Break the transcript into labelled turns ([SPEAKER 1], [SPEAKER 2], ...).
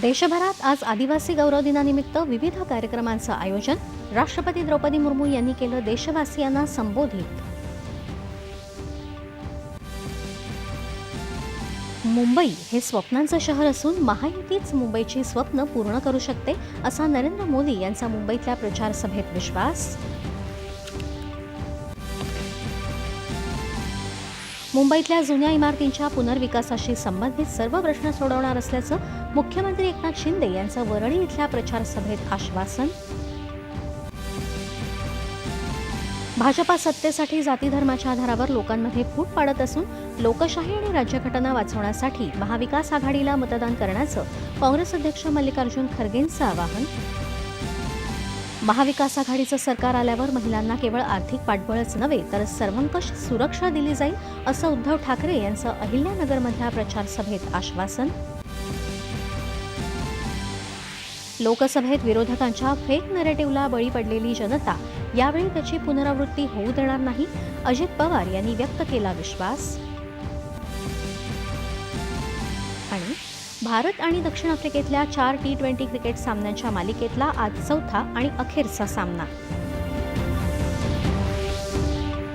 [SPEAKER 1] देशभरात आज आदिवासी गौरव दिनानिमित्त विविध कार्यक्रमांचं आयोजन राष्ट्रपती द्रौपदी मुर्मू यांनी केलं देशवासियांना संबोधित. मुंबई हे स्वप्नांचं शहर असून महायुतीच मुंबईची स्वप्न पूर्ण करू शकते असा नरेंद्र मोदी यांचा मुंबईतल्या प्रचार सभेत विश्वास. मुंबईतल्या जुन्या इमारतींच्या पुनर्विकासाशी संबंधित सर्व प्रश्न सोडवणार असल्याचं मुख्यमंत्री एकनाथ शिंदे यांचं वरळी इथल्या प्रचार सभेत आश्वासन. भाजपा सत्तेसाठी जाती धर्माच्या आधारावर लोकांमध्ये फूट पाडत असून लोकशाही आणि राज्यघटना वाचवण्यासाठी महाविकास आघाडीला मतदान करण्याचं काँग्रेस अध्यक्ष मल्लिकार्जुन खरगेंचं आवाहन. महाविकास आघाडीचं सरकार आल्यावर महिलांना केवळ आर्थिक पाठबळच नव्हे तर सर्वंकष सुरक्षा दिली जाईल असं उद्धव ठाकरे यांचं अहिल्यानगरमधल्या प्रचारसभेत आश्वासन. लोकसभेत विरोधकांच्या फेक नरेटिव्हला बळी पडलेली जनता यावेळी त्याची पुनरावृत्ती होऊ देणार नाही अजित पवार यांनी व्यक्त केला विश्वास. आणि भारत आणि दक्षिण आफ्रिकेतल्या चार टी ट्वेंटी क्रिकेट सामन्यांच्या मालिकेतला आज चौथा आणि अखेरचा सामना.